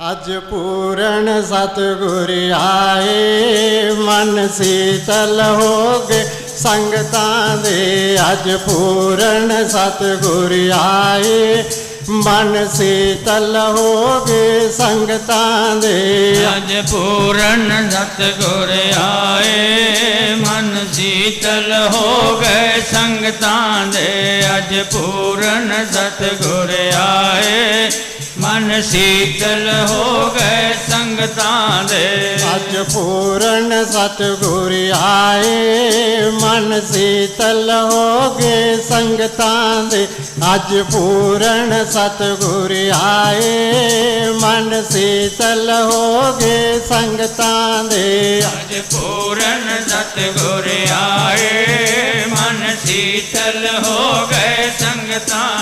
ਅੱਜ ਪੂਰਨ ਸਤਿਗੁਰ ਆਏ, ਮਨ ਸੀਤਲ ਹੋ ਗਏ। ਸੰਗਤਾਂ ਦੇ ਅੱਜ ਪੂਰਨ ਸਤਿਗੁਰ ਆਏ, ਮਨ ਸੀਤਲ ਹੋ ਗਏ। ਸੰਗਤਾਂ ਦੇ ਅੱਜ ਪੂਰਨ ਸਤਿਗੁਰ ਆਏ, ਮਨ ਸੀਤਲ ਹੋ ਗਏ। ਸੰਗਤਾਂ ਦੇ ਅੱਜ ਪੂਰਨ ਸਤਿਗੁਰ ਆਏ। ਮਨ ਸੀਤਲ ਹੋ ਗਏ ਸੰਗਤਾਂ ਦੇ। ਅੱਜ ਪੂਰਨ ਸਤਿਗੁਰ ਆਏ ਮਨ ਸੀਤਲ ਹੋ ਗਏ ਸੰਗਤਾਂ ਦੇ। ਅੱਜ ਪੂਰਨ ਸਤਿਗੁਰ ਆਏ ਮਨ ਸੀਤਲ ਹੋ ਗਏ ਸੰਗਤਾਂ ਦੇ। ਅੱਜ ਪੂਰਨ ਸਤਿਗੁਰ ਆਏ ਮਨ ਸੀਤਲ ਹੋ ਗਏ ਸੰਗਤਾਂ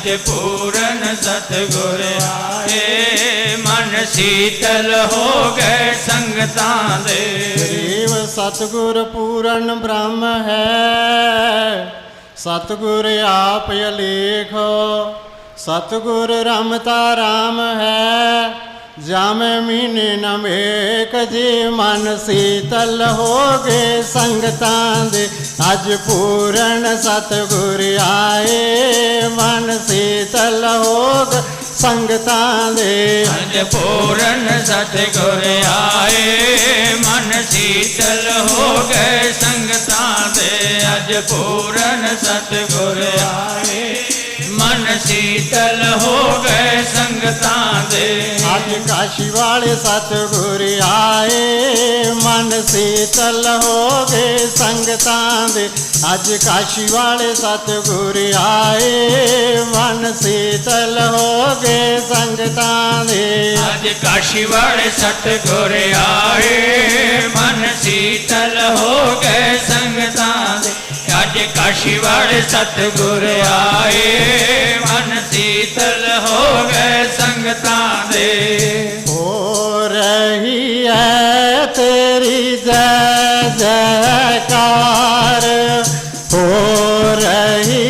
ਅੱਜ ਪੂਰਨ ਸਤਿਗੁਰ ਆਏ ਮਨ ਸੀਤਲ ਹੋ ਗਏ ਸੰਗਤਾਂ ਦੇ ਜੀਵ ਸਤਿਗੁਰ ਪੂਰਨ ਬ੍ਰਹਮ ਹੈ ਸਤਿਗੁਰ ਆਪ ਅਲੇਖੋ ਸਤਿਗੁਰ ਰਮਤਾ ਰਾਮ ਹੈ ਜਾਮੇ ਮੀਨੇ ਨਮੇਕ ਜੀ ਮਨ ਸੀਤਲ ਹੋ ਗਏ ਸੰਗਤਾਂ ਦੇ ਅੱਜ ਪੂਰਨ ਸਤਿਗੁਰ ਆਏ ਮਨ ਸੀਤਲ ਹੋ ਗਏ ਸੰਗਤਾਂ ਦੇ। ਅੱਜ ਪੂਰਨ ਸਤਿਗੁਰ ਆਏ, ਮਨ ਸੀਤਲ ਹੋ ਗਏ ਸੰਗਤਾਂ ਦੇ। ਅੱਜ ਪੂਰਨ ਸਤਿਗੁਰ ਆਏ, ਮਨ ਸੀਤਲ ਹੋ ਗਏ ਕਾਸ਼ੀ ਵਾਲੇ ਸਤਿਗੁਰ ਆਏ, ਮਨ ਸੀਤਲ ਹੋ ਗਏ ਸੰਗਤਾਂ ਦੇ। ਅੱਜ ਕਾਸ਼ੀ ਵਾਲੇ ਸਤਿਗੁਰ ਆਏ, ਮਨ ਸੀਤਲ ਹੋ ਗਏ ਸੰਗਤਾਂ ਦੇ। ਅੱਜ ਕਾਸ਼ੀ ਵਾਲੇ ਸਤਿਗੁਰ ਆਏ, ਮਨ ਸੀਤਲ ਹੋ ਗਏ ਸੰਗਤਾਂ ਦੇ। ਅੱਜ ਕਾਸ਼ੀ ਵਾਲੇ ਸਤਿਗੁਰ ਆਏ, ਮਨ ਜੈਕਾਰ ਹੋ ਰਹੀ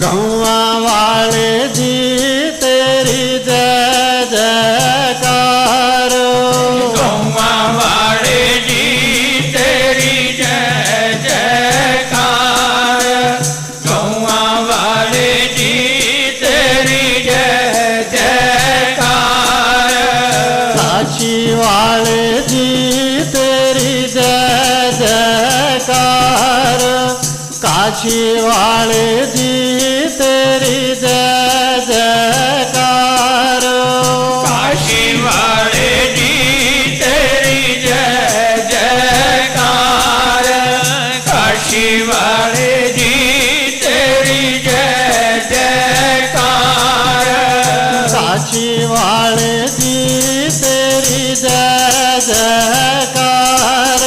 ਗਊਆਂ ਵਾਲੇ ਦੀ ਤੇਰੀ ਜੈ ਜੈਕਾਰ ਗਊਆਂ ਵਾਲੇ ਜੀ ਤੇਰੀ ਜੈ ਜੈਕਾਰ ਗਊਆਂ ਵਾਲੇ ਜੀ ਤੇਰੀ ਜੈ ਜੈਕਾਰ ਕਾਸ਼ੀ ਵਾਲੇ ਦੀ ਤੇਰੀ ਜੈ ਜੈਕਾਰ ਕਾਸ਼ੀ ਵਾਲੇ ਦੀ ਤੇਰੀ ਜੈ ਕਾਸ਼ੀ ਵਾਲੇ ਦੀ ਤੇਰੀ ਜੈ ਜੈਕਾਰ।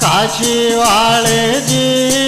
ਕਾਸ਼ੀ ਵਾਲੇ ਦੀ